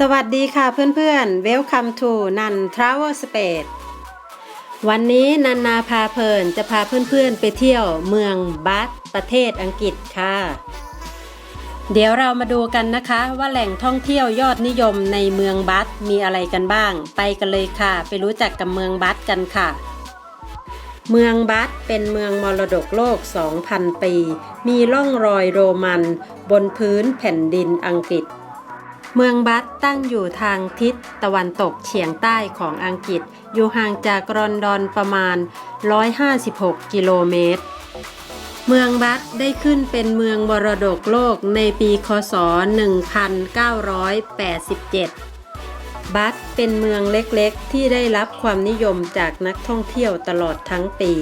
สวัสดีค่ะเพื่อนๆ Welcome to นัน Travel Space วันนี้นันนาพาเพลินจะพาเพื่อนๆไปเที่ยวเมืองบัสประเทศอังกฤษค่ะ เดี๋ยวเรามาดูกันนะคะว่าแหล่งท่องเที่ยวยอดนิยมในเมืองบัสมีอะไรกันบ้าง ไปกันเลยค่ะ ไปรู้จักกับเมืองบัสกันค่ะ เมืองบัสเป็นเมืองมรดกโลก 2,000 ปี มีร่องรอยโรมัน บนพื้นแผ่นดินอังกฤษ เมืองบัตตั้งอยู่ทางทิศตะวันตกเฉียงใต้ของอังกฤษ อยู่ห่างจากลอนดอนประมาณ 156 กิโลเมตร เมืองบัตได้ขึ้นเป็นเมืองมรดกโลกในปีคศ 1987 บัตเป็นเมืองเล็กๆ ที่ได้รับความนิยมจากนักท่องเที่ยวตลอดทั้งปี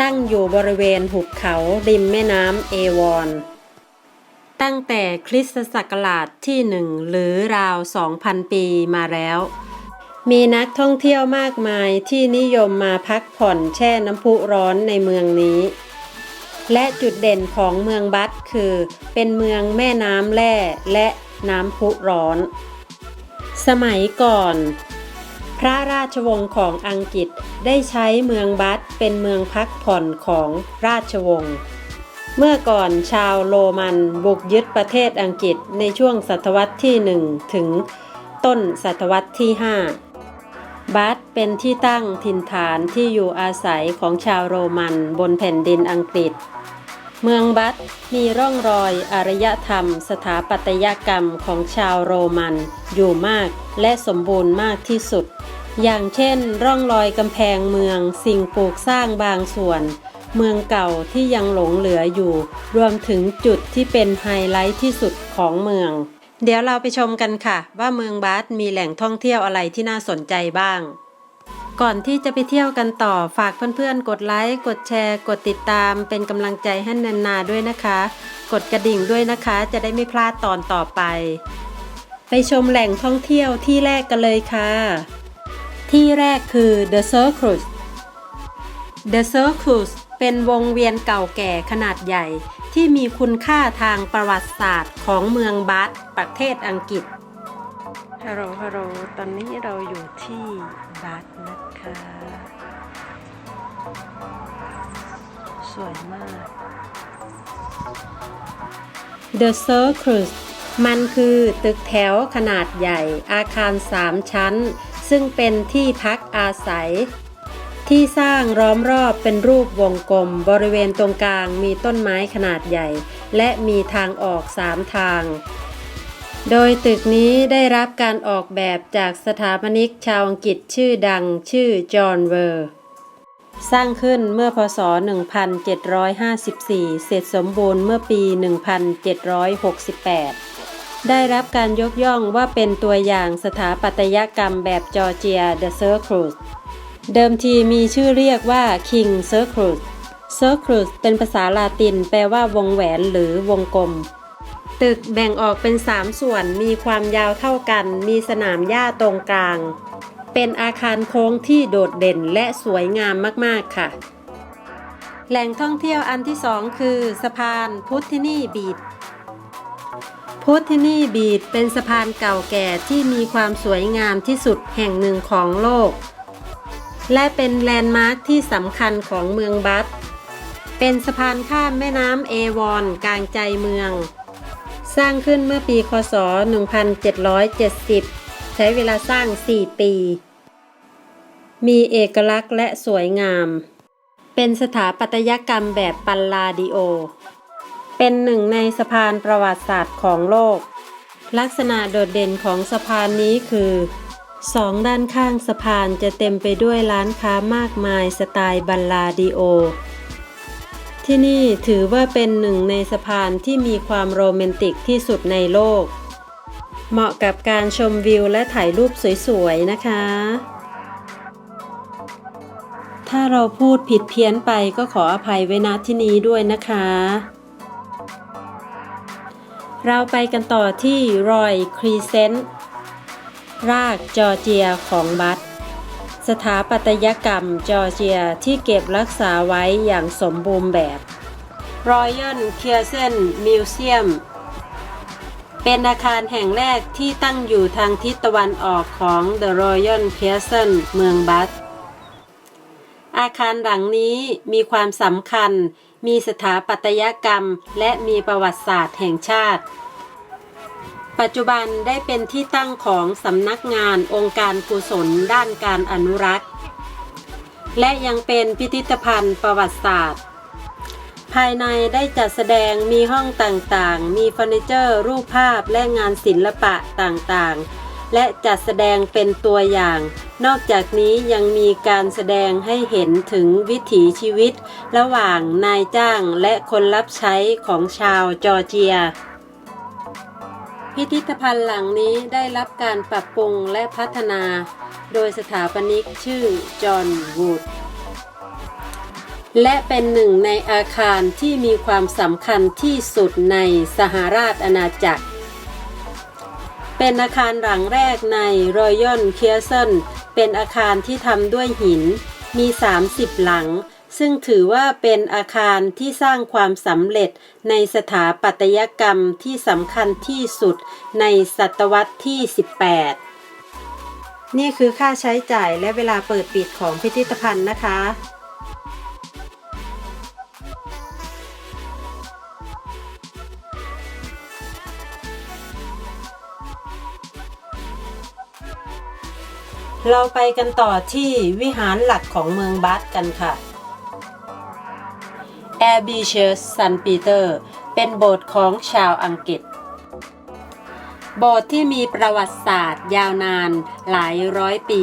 ตั้งอยู่บริเวณหุบเขาริมแม่น้ำเอวอน ตั้งแต่คริสตศักราชที่หนึ่งหรือราว 2,000 ปีมาแล้ว มีนักท่องเที่ยวมากมายที่นิยมมาพักผ่อนแช่น้ำพุร้อนในเมืองนี้ และจุดเด่นของเมืองบัตคือ เป็นเมืองแม่น้ำแร่และน้ำพุร้อน สมัยก่อน พระราชวงศ์ของอังกฤษได้ใช้เมืองบัตเป็นเมืองพักผ่อนของราชวงศ์ เมื่อก่อนชาวโรมันบุกยึดประเทศอังกฤษในช่วงศตวรรษที่ 1 ถึงต้นศตวรรษที่ 5บัตเป็นที่ตั้งถิ่นฐานที่อยู่อาศัยของชาวโรมันบนแผ่นดินอังกฤษ เมืองบัตมีร่องรอยอารยธรรม สถาปัตยกรรมของชาวโรมันอยู่มากและสมบูรณ์มากที่สุด อย่างเช่น ร่องรอยกำแพงเมืองสิ่งปลูกสร้างบางส่วน เมืองเก่าที่ยังหลงเหลืออยู่ รวมถึงจุดที่เป็นไฮไลท์ที่สุดของเมือง เดี๋ยวเราไปชมกันค่ะ ว่าเมืองบาสมีแหล่งท่องเที่ยวอะไรที่น่าสนใจบ้าง ก่อนที่จะไปเที่ยวกันต่อฝากเพื่อนๆ กดไลค์ กดแชร์ กดติดตาม เป็นกำลังใจให้นันนาด้วยนะคะ กดกระดิ่งด้วยนะคะ จะได้ไม่พลาดตอนต่อไป ไปชมแหล่งท่องเที่ยวที่แรกกันเลยค่ะ ที่แรกคือ The Circus The Circus เป็นวงเวียนเก่าแก่ขนาดใหญ่ ที่มีคุณค่าทางประวัติศาสตร์ของเมืองบัตประเทศอังกฤษ ฮัลโหล ฮัลโหล ตอนนี้เราอยู่ที่บัตนะคะ สวยมาก The Circus มันคือตึกแถวขนาดใหญ่อาคารสามชั้น ซึ่งเป็นที่พักอาศัย ที่สร้างล้อมรอบเป็นรูปวงกลม บริเวณตรงกลางมีต้นไม้ขนาดใหญ่ และมีทางออกสามทาง โดยตึกนี้ได้รับการออกแบบจากสถาปนิกชาวอังกฤษชื่อดังชื่อจอห์นเวอร์ สร้างขึ้นเมื่อพศ 1754 เสร็จสมบูรณ์เมื่อปี 1768ได้รับการยกย่องว่าเป็นตัวอย่างสถาปัตยกรรมแบบจอร์เจียเดอะเซอร์ครูส เดิมทีมีชื่อเรียกว่า King Circus Circus เป็นภาษาลาตินแปลว่าวงแหวนหรือวงกลม ตึกแบ่งออกเป็น 3 ส่วนมีความยาวเท่ากัน มีสนามหญ้าตรงกลาง เป็นอาคารโค้งที่โดดเด่นและสวยงามมาก ๆ ค่ะ แหล่งท่องเที่ยวอันที่สองคือสะพานพุทธินีบีดพุทธินีบีดเป็นสะพานเก่าแก่ที่มีความสวยงามที่สุดแห่งหนึ่งของโลก และเป็นแลนด์มาร์คที่สำคัญของเมืองบัตเป็นสะพานข้ามแม่น้ำเอวอนกลางใจเมือง สร้างขึ้นเมื่อปีคศ 1770 ใช้เวลาสร้าง 4 ปี มีเอกลักษณ์และสวยงาม เป็นสถาปัตยกรรมแบบปัลลาดิโอ เป็นหนึ่งในสะพานประวัติศาสตร์ของโลก ลักษณะโดดเด่นของสะพานนี้คือ สองด้านข้างสะพานจะเต็มไปด้วยร้านค้ามากมายสไตล์บัลลาดิโอ ที่นี่ถือว่าเป็นหนึ่งในสะพานที่มีความโรแมนติกที่สุดในโลก เหมาะกับการชมวิวและถ่ายรูปสวยๆ นะคะ ถ้าเราพูดผิดเพี้ยนไปก็ขออภัยไว้ณที่นี้ด้วยนะคะ เราไปกันต่อที่รอยครีเซนต์ รากจอร์เจียของบัตสถาปัตยกรรมจอร์เจียที่เก็บรักษาไว้อย่างสมบูรณ์แบบ Royal c l e a r s e n Museum เป็นอาคารแห่งแรกที่ตั้งอยู่ทางทิศตะวันออกของ The Royal Crescent เมืองบัสอาคารหลังนี้มีความสำคัญ มีสถาปัตยกรรม และมีประวัติศาสตร์แห่งชาติ ปัจจุบันได้เป็นที่ตั้งของสำนักงานองค์การกุศลด้านการอนุรักษ์ และยังเป็นพิพิธภัณฑ์ประวัติศาสตร์ ภายในได้จัดแสดงมีห้องต่างๆ มีเฟอร์นิเจอร์รูปภาพและงานศิลปะต่างๆ และจัดแสดงเป็นตัวอย่าง นอกจากนี้ยังมีการแสดงให้เห็นถึงวิถีชีวิต ระหว่างนายจ้างและคนรับใช้ของชาวจอร์เจีย พิพิธภัณฑ์หลังนี้ได้รับการปรับปรุงและพัฒนา โดยสถาปนิกชื่อจอห์นวูดและเป็นหนึ่งในอาคารที่มีความสำคัญที่สุดในสหราชอาณาจักร เป็นอาคารหลังแรกใน Royal c r e s c e n t เป็นอาคารที่ทำด้วยหิน มี 30 หลัง ซึ่งถือว่าเป็นอาคารที่สร้างความสำเร็จในสถาปัตยกรรมที่สำคัญที่สุดในศตวรรษที่ 18 นี่คือค่าใช้จ่ายและเวลาเปิดปิดของพิพิธภัณฑ์นะคะเราไปกันต่อที่วิหารหลักของเมืองบัสกันค่ะ a b b y Church St. Peter เป็นโบสถ์ของชาวอังกฤษ โบสถ์ที่มีประวัติศาสตร์ยาวนานหลายร้อยปี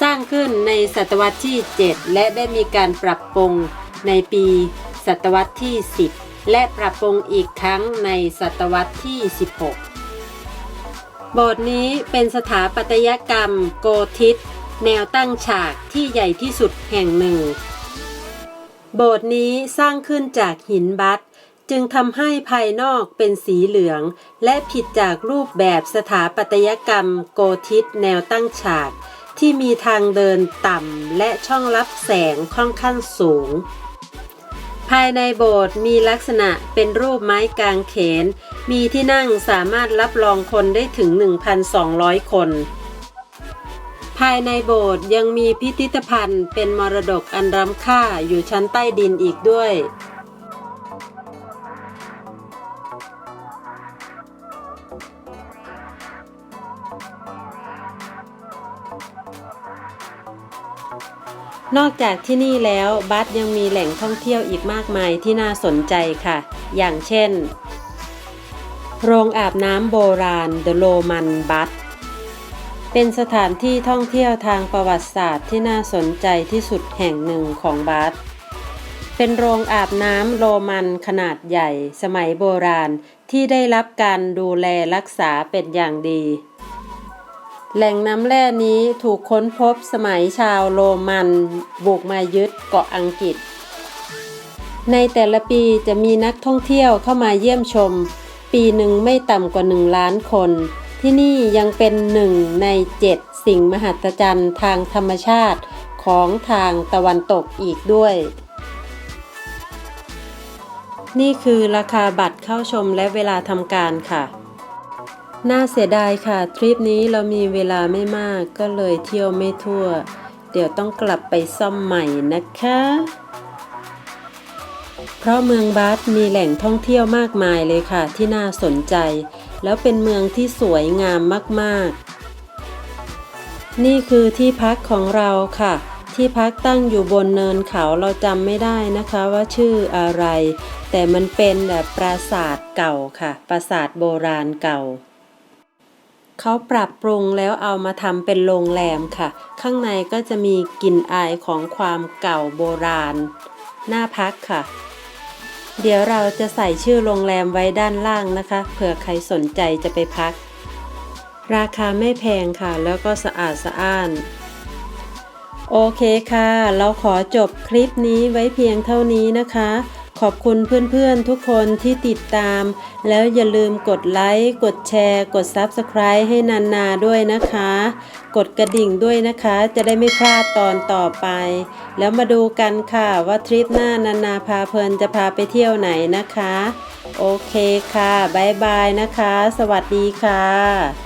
สร้างขึ้นในศตวรรษที่ 7 และได้มีการปรับปรุงในปีศตวรรษที่ 10 และปรับปรุงอีกครั้งในศตวรรษที่ 16 โบสถ์นี้เป็นสถาปัตยกรรมโกธิกแนวตั้งฉากที่ใหญ่ที่สุดแห่งหนึ่ง โบสถ์นี้สร้างขึ้นจากหินบัตจึงทำให้ภายนอกเป็นสีเหลือง และผิดจากรูปแบบสถาปัตยกรรมโกธิกแนวตั้งฉาก ที่มีทางเดินต่ำและช่องรับแสงค่อนข้างสูง ภายในโบสถ์มีลักษณะเป็นรูปไม้กางเขน มีที่นั่งสามารถรับรองคนได้ถึง 1,200 คน ภายในโบสถ์ยังมีพิพิธภัณฑ์เป็นมรดกอันล้ำค่าอยู่ชั้นใต้ดินอีกด้วย นอกจากที่นี่แล้วบัสยังมีแหล่งท่องเที่ยวอีกมากมายที่น่าสนใจค่ะ อย่างเช่น โรงอาบน้ำโบราณ The Roman Bath เป็นสถานที่ท่องเที่ยวทางประวัติศาสตร์ที่น่าสนใจที่สุดแห่งหนึ่งของบัสเป็นโรงอาบน้ำโรมันขนาดใหญ่ สมัยโบราณที่ได้รับการดูแลรักษาเป็นอย่างดี แหล่งน้ำแร่นี้ถูกค้นพบสมัยชาวโรมันบุกมายึดเกาะอังกฤษ ในแต่ละปีจะมีนักท่องเที่ยวเข้ามาเยี่ยมชม ปีหนึ่งไม่ต่ำกว่าหนึ่งล้านคน ที่นี่ยังเป็นหนึ่งในเจ็ดสิ่งมหัศจรรย์ทางธรรมชาติของทางตะวันตกอีกด้วย นี่คือราคาบัตรเข้าชมและเวลาทำการค่ะ น่าเสียดายค่ะ ทริปนี้เรามีเวลาไม่มากก็เลยเที่ยวไม่ทั่ว เดี๋ยวต้องกลับไปซ่อมใหม่นะคะ เพราะเมืองบาสมีแหล่งท่องเที่ยวมากมายเลยค่ะที่น่าสนใจ แล้วเป็นเมืองที่สวยงามมากๆ นี่คือที่พักของเราค่ะ ที่พักตั้งอยู่บนเนินเขาเราจำไม่ได้นะคะว่าชื่ออะไร แต่มันเป็นแบบปราสาทเก่าค่ะ ปราสาทโบราณเก่าเขาปรับปรุงแล้วเอามาทำเป็นโรงแรมค่ะ ข้างในก็จะมีกลิ่นอายของความเก่าโบราณ น่าพักค่ะ เดี๋ยวเราจะใส่ชื่อโรงแรมไว้ด้านล่างนะคะ เผื่อใครสนใจจะไปพัก ราคาไม่แพงค่ะ แล้วก็สะอาดสะอ้าน โอเคค่ะ เราขอจบคลิปนี้ไว้เพียงเท่านี้นะคะ ขอบคุณเพื่อนๆทุกคนที่ติดตาม แล้วอย่าลืมกดไลค์ กดแชร์ กด Subscribe ให้นานาด้วยนะคะ กดกระดิ่งด้วยนะคะ จะได้ไม่พลาดตอนต่อไป แล้วมาดูกันค่ะว่าทริปหน้านานาพาเพลินจะพาไปเที่ยวไหนนะคะ โอเคค่ะ บ๊ายบายนะคะ สวัสดีค่ะ